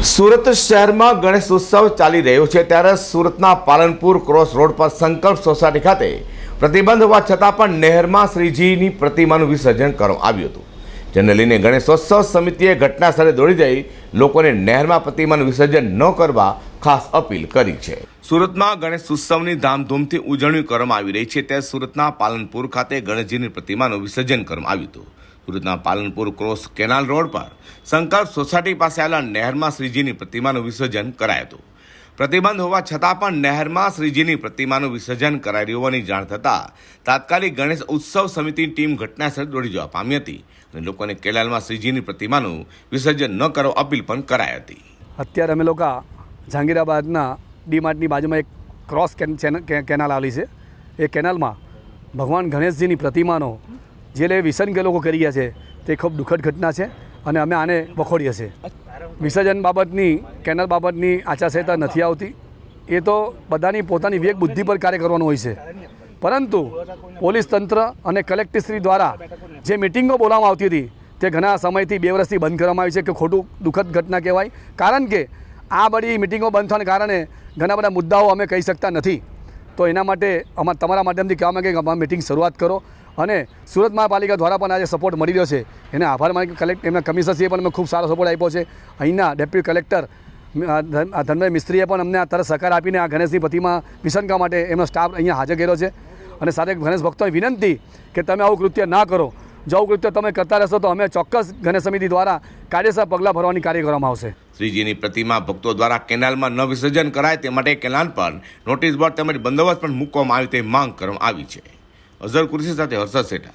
સુરત શહેરમાં ગણેશ ઉત્સવ ચાલી રહ્યો છે ત્યારે સુરતના પાલનપુર ક્રોસ રોડ પર સંકલ્પ સોસાયટી ખાતે પ્રતિબંધ હોવા છતાં પણ નહેરમાં શ્રીજીની પ્રતિમાનું વિસર્જન કરવામાં આવ્યું હતું. જેને લઈને ગણેશોત્સવ સમિતિએ ઘટના સ્થળે દોડી જઈ લોકોને નહેરમાં પ્રતિમાનું વિસર્જન ન કરવા ખાસ અપીલ કરી છે. સુરતમાં ગણેશ ઉત્સવની ધામધૂમથી ઉજવણી કરવામાં આવી રહી છે. ત્યારે સુરતના પાલનપુર ખાતે ગણેશજીની પ્રતિમાનું વિસર્જન કરવામાં આવ્યું હતું. સુરતના પાલનપુર ક્રોસ કેનાલ રોડ પર સંકલ્પ સોસાયટી પાસે આવેલા નહેરમાં શ્રીજીની પ્રતિમાનું વિસર્જન કરાયું હતું. પ્રતિબંધ હોવા છતાં પણ નહેરમાં શ્રીજીની પ્રતિમાનું વિસર્જન કરાઈ હોવાની જાણ થતાં તાત્કાલિક ગણેશ ઉત્સવ સમિતિની ટીમ ઘટનાસ્થળે દોડી જવા પામી હતી અને લોકોને કેનાલમાં શ્રીજીની પ્રતિમાનું વિસર્જન ન કરો અપીલ પણ કરાઈ હતી. અત્યારે અમે લોકો જહાંગીરાબાદના ડીમાર્ટની બાજુમાં એક ક્રોસ કેનાલ આવેલી છે. એ કેનાલમાં ભગવાન ગણેશજીની પ્રતિમાનો જે લે વિસર્જન લોકો કરી ગયા છે, તે ખૂબ દુઃખદ ઘટના છે અને અમે આને વખોડીએ છીએ. વિસર્જન બાબતની, કેનાલ બાબતની આચારસંહિતા નથી આવતી. એ તો બધાની પોતાની વિવેક બુદ્ધિ પર કાર્ય કરવાનું હોય છે. પરંતુ પોલીસ તંત્ર અને કલેક્ટરશ્રી દ્વારા જે મિટિંગો બોલાવવામાં આવતી હતી, તે ઘણા સમયથી બે વર્ષથી બંધ કરવામાં આવી છે કે ખોટું દુઃખદ ઘટના કહેવાય. કારણ કે આ બધી મિટિંગો બંધ થવાને કારણે ઘણા બધા મુદ્દાઓ અમે કહી શકતા નથી. તો એના માટે અમારા તમારા માધ્યમથી કહેવા માગે કે અમારા મિટિંગ શરૂઆત કરો. અને સુરત મહાપાલિકા દ્વારા પણ આજે સપોર્ટ મળી રહ્યો છે. એને આભાર માની કલેક્ટ એમના કમિશનરશ્રીએ પણ અમને ખૂબ સારો સપોર્ટ આપ્યો છે. અહીંના ડેપ્યુટી કલેક્ટર ધનભાઈ મિસ્ત્રીએ પણ અમને આ તરત સહકાર આપીને આ ગણેશની પ્રતિમા વિસર્જન માટે એમનો સ્ટાફ અહીંયા હાજર કર્યો છે. અને સાથે ગણેશ ભક્તોને વિનંતી કે તમે આવું કૃત્ય ના કરો. જો આવું કૃત્ય તમે કરતા રહેશો તો અમે ચોક્કસ ગણેશ સમિતિ દ્વારા કાયદેસર પગલાં ભરવાની કાર્ય કરવામાં આવશે. શ્રીજીની પ્રતિમા ભક્તો દ્વારા કેનાલમાં ન વિસર્જન કરાય તે માટે કેનાલ પર નોટિસ બોર્ડ તેમજ બંદોબસ્ત પણ મૂકવામાં આવે તે માંગ કરવામાં આવી છે. અઝર કુરશી સાથે હર્ષદ શેઠા